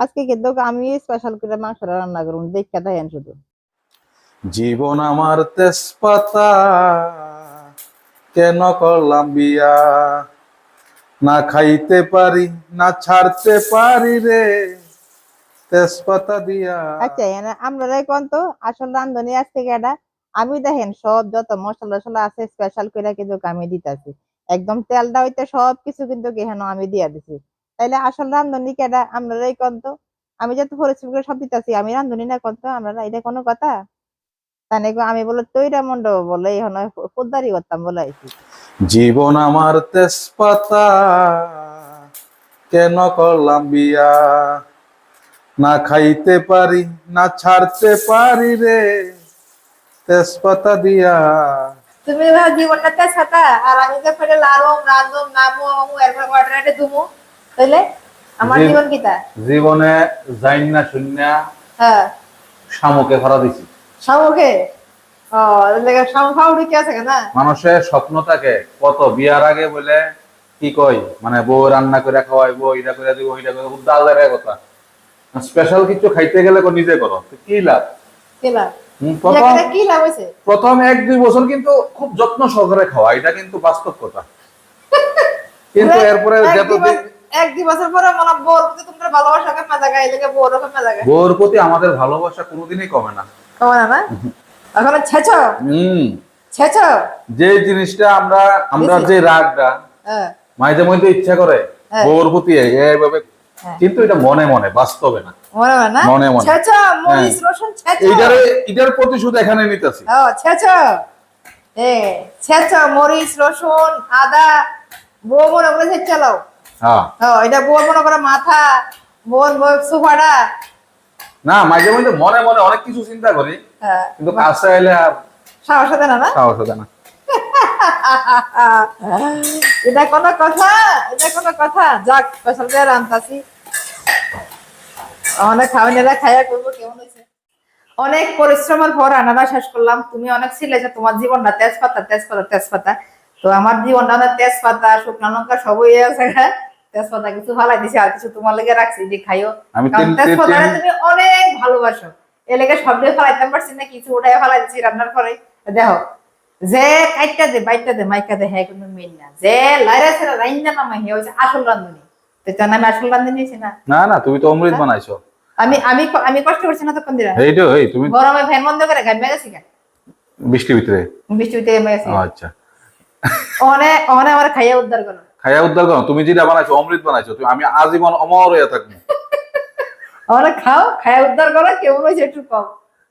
আজকে কিন্তু আমি স্পেশাল করে মাংসটা রান্না করুন দেখতে দেখেন শুধু। জীবন আমার তেজপাতা কেন করলাম বিয়া? না খাইতে পারি না ছাড়তে পারি রে তেজপাতা দিয়া। আচ্ছা এনে আপনারাই কোন তো আসল রান্ধনি আজকে কেডা আমি দেখেন সব যত মশলা টসলা আছে স্পেশাল করে কিন্তু আমি দিতেছি। একদম তেলটা হইতে সব কিছু কিন্তু এখানে আমি দিয়া দিছি। তাইলে আসল রান্ধনি কেডা? আপনারাই কোন তো আমি যত পরিশ্রম করে সব দিতেছি আমি রান্ধনি না কোন তো আপনারা এটা কোনো কথা? তাই নাকি আমি বলে তৈরা মন্ডপ বলে এখন করতাম বলে আইছি। জীবন আমার তেজপাতা কেন করলাম বিয়া? না খাইতে পারি না ছাড়তে পারি রে তেজপাতা দিয়া। তুমি জীবনটা তেজ খাতা আর আমি যে ফেলে লারম রান্ধম নামো এরপর অর্ডারে দুমু তাইলে? আমার জীবন কিতা জীবনে যাইন না শূন্য হ্যাঁ। শামুকে ভরা দিছি। শামুকে? ও লেগে শামু ফাউড়ি কি আছে না মানুষের স্বপ্ন থাকে কত বিয়ার আগে বলে কি কই? মানে বউ রান্না করে খাওয়াইবো এটা করে দিব ওইটা করে উদ্দালের কথা। স্পেশাল কিছু খাইতে গেলে কো নিজে করো কি লাভ? কি লাভ? প্রথম এক দুই বছর কিন্তু খুব যত্ন সহকারে খাওয়া এটা কিন্তু বাস্তব কথা। কিন্তু এরপরে এক মনে বোর প্রতি তোমার ভালোবাসা কেমন জায়গা এই লেগে বোর কেমন জায়গা বউর প্রতি আমাদের ভালোবাসা কোনোদিনই কমে না। কেমন না এখন ছেছ হম। ছেছ যে জিনিসটা আমরা আমরা যে রাগটা হ্যাঁ। মাঝে মধ্যে ইচ্ছা করে হ্যাঁ। প্রতি এইভাবে হ্যাঁ। কিন্তু এটা মনে মনে বাস্তবে না। মনে হয়। মনে এইটার এটার প্রতিশোধ এখানে নিতেছি। ছেছ মরিচ রসুন আদা বউ মনে করে চালাও। হ্যাঁ এটা বউ মনে করে মাথা বোন বউ না মাঝে মধ্যে মনে মনে অনেক কিছু চিন্তা করি হ্যাঁ। কিন্তু কাজটা এলে সাহস হবে না না? সাহস হতে না। এটা কোন কথা এটা কোন কথা। যাক স্পেশাল করে রান্তাছি অনেক খাইয়া করব কেমন হয়েছে? অনেক পরিশ্রমের পর রান্নাটা শেষ করলাম। তুমি অনেক ছিলে যে তোমার জীবনটা তেজপাতা তেজপাতা তেজপাতা। তো আমার জীবনটা না তেজপাতা শুকনো লঙ্কা সবই আছে হ্যাঁ? তেজপাতা কিছু ভালাই দিছি আর কিছু তোমার লেগে রাখছি যে খাইও। কারণ তিন- তুমি অনেক ভালোবাসো। এ লেগে সব দিয়ে ফেলাইতে পারছি না কিছু ওটাই ফেলাই দিচ্ছি রান্নার পরে। দেখো যে কাইটটা দে বাইটটা দে মাইকা দে হ্যাঁ কোনো মেন না। যে লাইরা ছেড়া রাইন্দা নামা হে হচ্ছে আসল রান্ধনি তো তার নামে আসল রান্ধনি না? না না তুমি তো অমৃত বানাইছো। আমি আমি আমি কষ্ট করছি না তখন দিরা? এইটো এই তুমি গরমে ফ্যান বন্ধ করে গান গেছি গা বৃষ্টির ভিতরে? বৃষ্টিতে এমে গেছি। আচ্ছা। অনে অনে আমার খাইয়া উদ্ধার করো। খাইয়া উদ্ধার করো। তুমি যেটা বানাইছো অমৃত বানাইছো তুমি আমি আজীবন অমর হয়ে থাকব। অনে খাও খাইয়া উদ্ধার করো কেমন হয়েছে একটু কম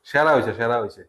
সেরা হয়েছে সেরা হয়েছে